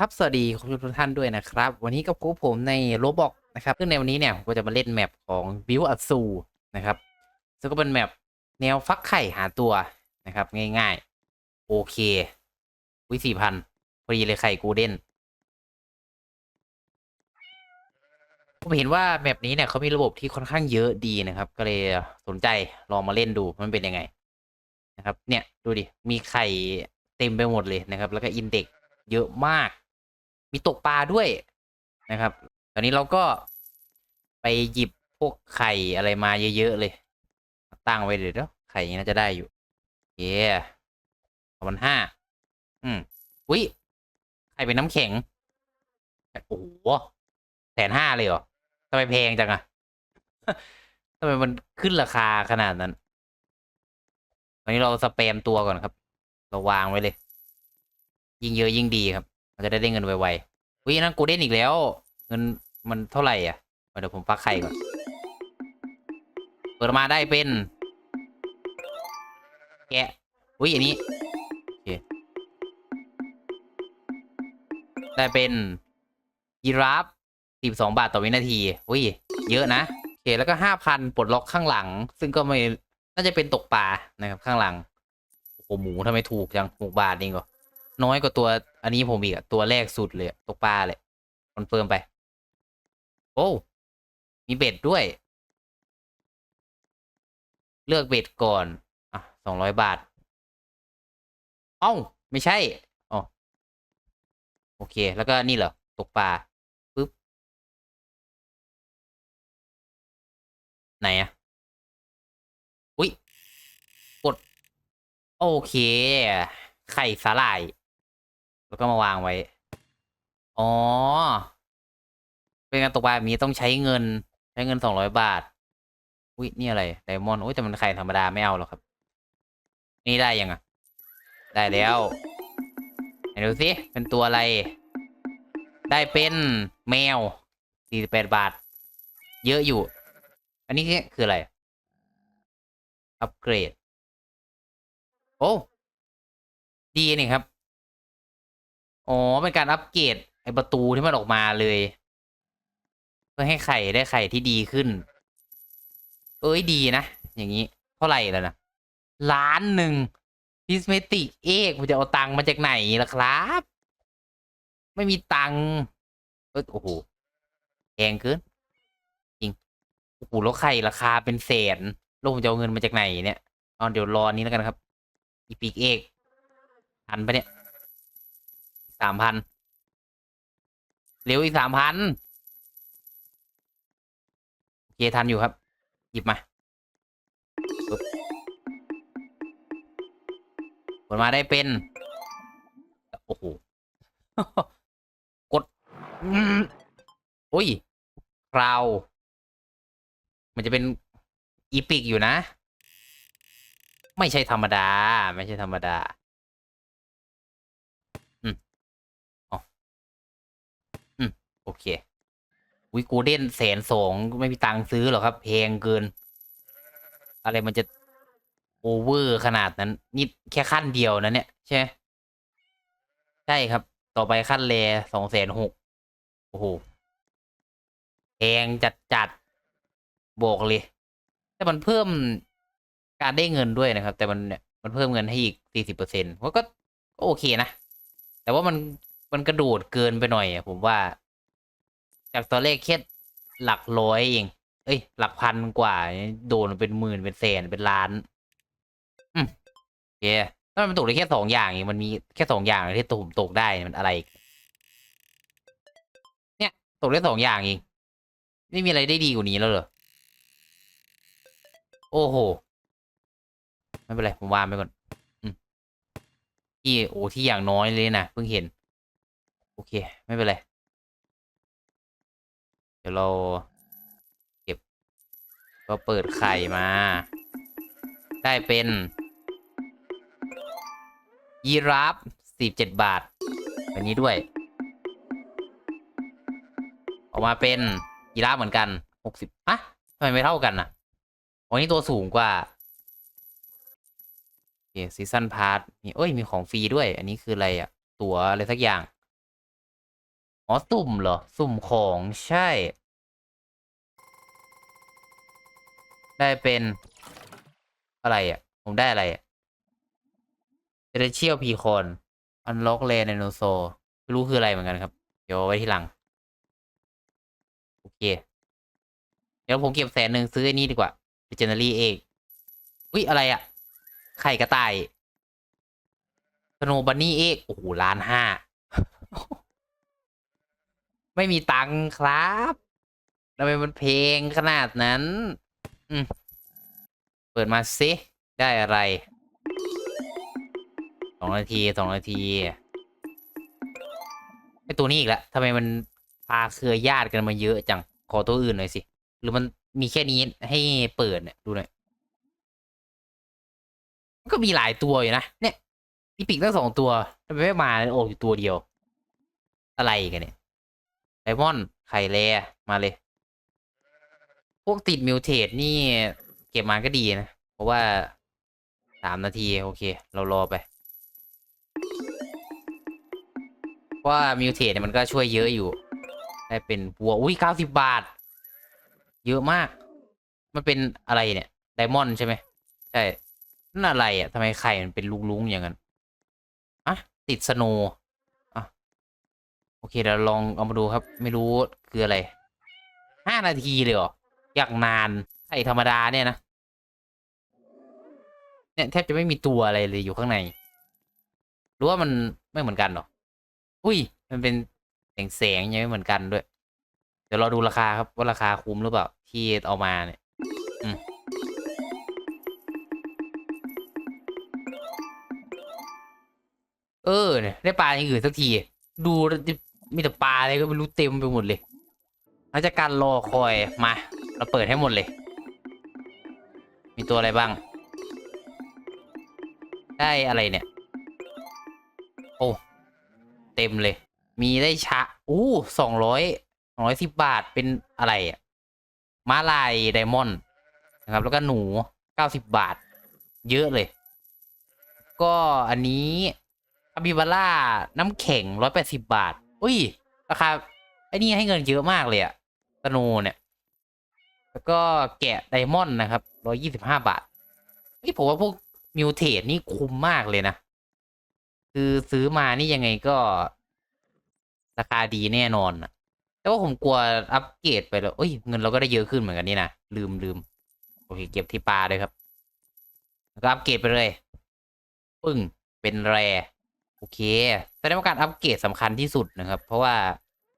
ครับสวัสดีคุณผู้ชมทุกท่านด้วยนะครับ วันนี้กับกูผมในโรบอกนะครับซึ่งในวันนี้เนี่ยผมก็จะมาเล่นแมปของบิวอัซูนะครับซึ่งก็เป็นแมปแนวฟักไข่หาตัวนะครับง่ายๆ โอเควิสี่พันพอดีเลยไข่กูเด่นผมเห็นว่าแมปนี้เนี่ยเขามีระบบที่ค่อนข้างเยอะดีนะครับ ก็เลยสนใจลองมาเล่นดูมันเป็นยังไงนะครับ เนี่ยดูดิมีไข่เต็มไปหมดเลยนะครับ แล้วก็อินเด็กเยอะมาก มีตกปลาด้วยนะครับ ตอนนี้เราก็ไปหยิบพวกไข่อะไรมาเยอะๆเลย ตั้งไว้เดี๋ยวไข่น่าจะได้อยู่ เย้สองพันห้าอืมอุ้ยไข่เป็นน้ำแข็ง โอ้โหแสนห้าเลยเหรอทำไมแพงจังอะทำไมมันขึ้นราคาขนาดนั้น ตอนนี้เราสแปมตัวก่อนครับ เราวางไว้เลย ยิ่งเยอะยิ่งดีครับ มันจะได้ได้เงินไวๆวินั่นกูเด้นอีกแล้ว เงินมันเท่าไหร่อะเดี๋ยวผมฟักไข่ก่อน เปิดมาได้เป็น แกะวิอันนี้โอเคได้เป็นยีราฟสิบสองบาทต่อวินาที อุ้ย เยอะนะโอเคแล้วก็ห้าพันปลดล็อกข้างหลัง ซึ่งก็ไม่ น่าจะเป็นตกปลานะครับข้างหลัง โอ้โห หมูทำไมถูกจังหกบาทเองเหรอ น้อยกว่าตัว อันนี้ผมอีกอะตัวแรกสุดเลยตกปลาเลยคอนเฟิร์มไป โอ้มีเบ็ดด้วย เลือกเบ็ดก่อน อะสองร้อยบาท เอ้า ไม่ใช่อ๋อโอเค แล้วก็นี่เหรอ ตกปลาปึ๊บ ไหนอะอุ้ยกด โอเค ไข่สาหร่าย แล้วก็มาวางไว้ อ๋อ เป็นการตกปลาแบบนี้ต้องใช้เงิน ใช้เงินสองร้อยบาท อุ้ยนี่อะไรไดมอนด์อุ้ยแต่มันไข่ธรรมดาไม่เอาหรอกครับ นี่ได้ยังอะ ได้แล้วไหนดูสิเป็นตัวอะไร ได้เป็นแมวสี่สิบแปดบาท เยอะอยู่ อันนี้คืออะไร อัปเกรด โอ้ ดีนี่ครับ อ๋อเป็นการอัปเกรดไอประตูที่มันออกมาเลย เพื่อให้ไข่ได้ไข่ที่ดีขึ้น เอ้ยดีนะ อย่างนี้ เท่าไหร่แล้วนะล้านหนึ่งพิสเมติกเอกผมจะเอาตังค์มาจากไหนล่ะครับ ไม่มีตังค์เอยโอ้โหแพงเกินจริงโอ้โหแล้วไข่ราคาเป็นแสนแล้วผมจะเอาเงินมาจากไหนเนี่ยเอาเดี๋ยวรอนี้แล้วกันครับ อีปีกเอกทันปะเนี่ย สามพันเร็วอีกสามพันโอเคทันอยู่ครับ หยิบมาปึ๊บกดมาได้เป็น โอ้โห กดอืมโอ้ยคราว มันจะเป็นอีพิกอยู่นะ ไม่ใช่ธรรมดา ไม่ใช่ธรรมดา โอเควิกูเด่นแสนสองไม่มีตังค์ซื้อหรอกครับ แพงเกิน อะไรมันจะโอเวอร์ขนาดนั้น นี่แค่ขั้นเดียวนะเนี่ย ใช่ใช่ครับ ต่อไปขั้นเลสองแสนหกโอ้โหแพงจัดจัดบอกเลย แต่มันเพิ่มการได้เงินด้วยนะครับ แต่มันเนี่ยมันเพิ่มเงินให้อีกสี่สิบเปอร์เซ็นต์ก็ก็โอเคนะ แต่ว่ามันมันกระโดดเกินไปหน่อยอผมว่า จากตอนแรกแค่หลักร้อยเอง เอ้ย หลักพันกว่า โดนเป็นหมื่นเป็นแสนเป็นล้าน อืมโอเคถ้ามันตกได้แค่สองอย่างเองมันมีแค่สองอย่างที่ตุ่มตกได้มันอะไร เนี่ย ตกได้สองอย่างเองไม่มีอะไรได้ดีกว่านี้แล้วเหรอ โอ้โห ไม่เป็นไร ผมวางไปก่อนที่โอ้ที่อย่างน้อยเลยนะเพิ่งเห็น โอเค ไม่เป็นไร เรา เก็บก็เปิดไข่มา ได้เป็น ยีราฟสิบเจ็ดบาทแบบนี้ด้วย ออกมาเป็นยีราฟเหมือนกันหกสิบอะทำไมไม่เท่ากันนะอันนี้ตัวสูงกว่าโอเคซีซันพาร์ทมีเอ้ย มีของฟรีด้วย อันนี้คืออะไรอะตั๋วอะไรสักอย่าง อ๋อ สุ่มเหรอ สุ่มของใช่ ได้เป็นอะไรอะ ผมได้อะไรอะเ e เชียลพีคอนอันล็อกเลนโนโซไม่รู้คืออะไรเหมือนกันครับ เดี๋ยวไว้ที่หลัง โอเค เดี๋ยวผมเก็บแสนหนึ่งซื้อไอ้นี่ดีกว่า l e g e n d a r y เอกอุ้ยอะไรอะ ไข่กระต่ายสโนบันนี่เอกโอ้โหล้านห้า ไม่มีตังค์ครับทำไมมันเพลงขนาดนั้น อืม เปิดมาสิ ได้อะไร สองนาทีสองนาที ไอตัวนี้อีกแล้วทำไมมันพาเครือญาติกันมาเยอะจัง ขอตัวอื่นหน่อยสิ หรือมันมีแค่นี้ให้เปิดเนี่ย ดูหน่อย มันก็มีหลายตัวอยู่นะ เนี่ยอีปิกตั้งสองตัวทำไมไม่มาโอกอยู่ตัวเดียว อะไรกันเนี่ยไดมอนด์ไข่แลมาเลย พวกติดมิวเทสนี่ เก็บมาก็ดีนะ เพราะว่าสามนาที โอเค เรารอไป ว่ามิวเทสเนี่ยมันก็ช่วยเยอะอยู่ ได้เป็นบัวอุ้ยเก้าสิบบาท เยอะมาก มันเป็นอะไรเนี่ยไดมอนด์ใช่ไหมใช่นั่นอะไรอะทำไมไข่มันเป็นลุงๆอย่างนั้นอะติดสโนอะโอเคเดี๋ยวลองเอามาดูครับ ไม่รู้คืออะไรห้านาทีเลยเหรอ อย่างนานไข่ธรรมดาเนี่ยนะเนี่ยแทบจะไม่มีตัวอะไรเลยอยู่ข้างในหรือว่ามันไม่เหมือนกันหรอ อุ้ย มันเป็นแสงแสงยังไม่เหมือนกันด้วย เดี๋ยวเราดูราคาครับว่าราคาคุ้มหรือเปล่าที่เอามาเนี่ยอเออเนี่ยได้ปลาอย่างอื่นสักที ดูมีแต่ปลาอะไรก็ไม่รู้เต็มไปหมดเลยหลังจากการรอคอยมา เราเปิดให้หมดเลย มีตัวอะไรบ้าง ได้อะไรเนี่ย โอ้ เต็มเลย มีได้ชะอู้สองร้อยสองร้อยสิบบาทเป็นอะไรอะม้าลายไดมอนด์นะครับ แล้วก็หนูเก้าสิบบาท เยอะเลย ก็อันนี้คาบิบาร่าน้ำแข็งร้อยแปดสิบบาท อุ้ย ราคาไอ้นี่ให้เงินเยอะมากเลยอะสโนเนี่ย แล้วก็แกะไดมอนด์นะครับร้อยี่สิบห้าบาทเฮ้ยผมว่าพวกมิวเทสนี่คุ้มมากเลยนะ คือซื้อมานี่ยังไงก็ ราคาดีแน่นอนอะแต่ว่าผมกลัวอัปเกรดไปแล้วเอ้ยเงินเราก็ได้เยอะขึ้นเหมือนกันนี่นะลืมลืมโอเค เก็บที่ปลาเลยครับ แล้วก็อัปเกรดไปเลยปึ้งเป็นแรโอเคแสดงว่าการอัปเกรดสำคัญที่สุดนะครับ เพราะว่า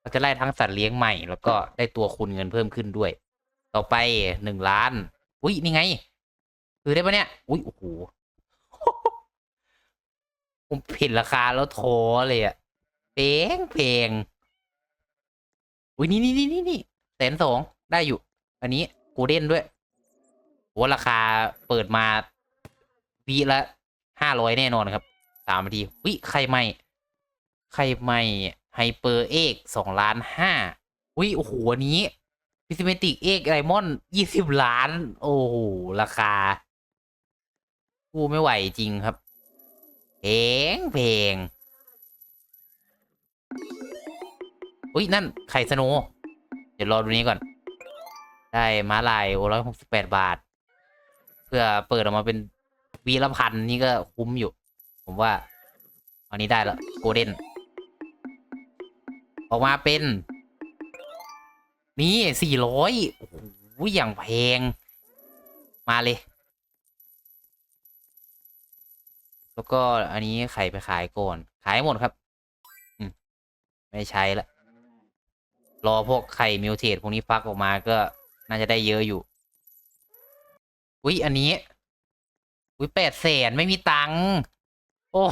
เราจะไล่ทั้งสัตว์เลี้ยงใหม่ แล้วก็ได้ตัวคุณเงินเพิ่มขึ้นด้วย ต่อไปหนึ่งล้าน อุ้ยนี่ไง คือได้ปะเนี่ย อุ้ยโอ้โหผมผิดราคาแล้วท้อเลยอะเพลงเพลงอุ้ยนี่นี่นี่นี่นี่แสนสองได้อยู่ อันนี้กูเด่นด้วยโหราคาเปิดมาวีละห้าร้อยแน่นอนครับสามนาทีวิใครไม่ใครไม่ไฮเปอร์เอกสองล้านห้าวิโอ้โหอันนี้ พิซิเมติกเอกไดมอนยี่สิบล้าน โอ้โห ราคากูไม่ไหวจริงครับเพลงเพลงอุ้ย นั่น ไข่สโนว์เดี๋ยวรอดูนี้ก่อน ได้ม้าลายโอ้ร้อยหกสิบแปดบาท เพื่อเปิดออกมาเป็นวีละพันนี่ก็คุ้มอยู่ ผมว่าอันนี้ได้แล้วโกลเด้น ออกมาเป็น นี่สี่ร้อยโอ้โหอย่างแพง มาเลย แล้วก็อันนี้ไข่ไปขายก่อน ขายหมดครับ อืม ไม่ใช้ละ รอพวกไข่มิวเทสพวกนี้ฟักออกมาก็น่าจะได้เยอะอยู่ อุ้ยอันนี้ อุ้ยแปดแสนไม่มีตังค์ โอ้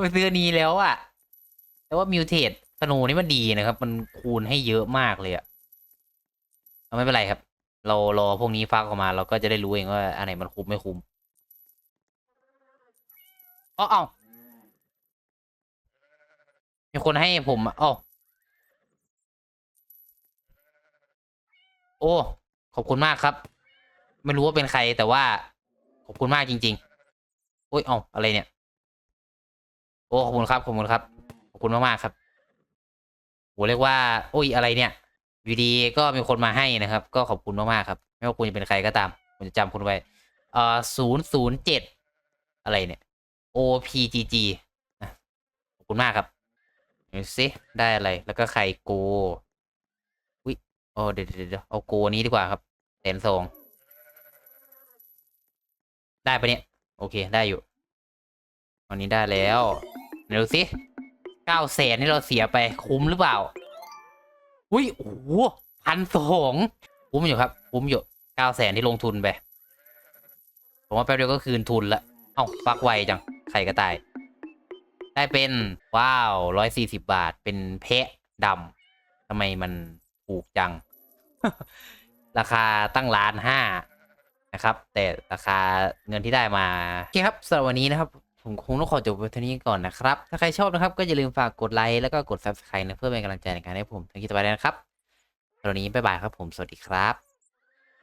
ไปซื้อนนี้แล้วอะแต่ว่ามิวเทส สโนนี่มันดีนะครับ มันคูณให้เยอะมากเลยอะเอาไม่เป็นไรครับ เรารอพวกนี้ฟักออกมา เราก็จะได้รู้เองว่าอันไหนมันคุ้มไม่คุ้มอ๋อเอามีคนให้ผมอ๋อโอ้ ขอบคุณมากครับ ไม่รู้ว่าเป็นใครแต่ว่า ขอบคุณมากจริง ๆ โอ้ยเอาอะไรเนี่ย โอ้ ขอบคุณครับ ขอบคุณครับ ขอบคุณมากๆครับ เรียกว่า โอ้ยอะไรเนี่ยอยู่ดีก็มีคนมาให้นะครับ ก็ขอบคุณมากๆครับ ไม่ว่าคุณจะเป็นใครก็ตาม ผมจะจำคุณไว้เอ่อศูนย์ศูนย์เจ็ดอะไรเนี่ย OPGG ขอบคุณมากครับดูสิได้อะไร แล้วก็ใครโกวิโอ้เดี๋ยวเดี๋ยวเดี๋ยวเอาโกนี้ดีกว่าครับแสนสองได้ปะเนี่ย โอเคได้อยู่ตอนนี้ได้แล้วไหนดูสิ เก้าแสนที่เราเสียไปคุ้มหรือเปล่า อุ้ยโอ้โหพันสองคุ้มอยู่ครับ คุ้มอยู่เก้าแสนที่ลงทุนไปผมว่าแป๊บเดียวก็คืนทุนละเอ้าฟักไวจังไข่กระต่าย ได้เป็นว้าวร้อยสี่สิบาทเป็นแพะดำทำไมมันถูกจัง ราคาตั้งล้านห้านะครับ แต่ราคาเงินที่ได้มา โอเคครับสำหรับวันนี้นะครับ ผมคงต้องขอจบไว้เท่านี้ก่อนนะครับ ถ้าใครชอบนะครับก็อย่าลืมฝากกดไลค์แล้วก็กด subscribe นะเพื่อเป็นกำลังใจในการให้ผมทำคลิปต่อไปนะครับตอนนี้บ๊ายบายครับผมสวัสดีครับ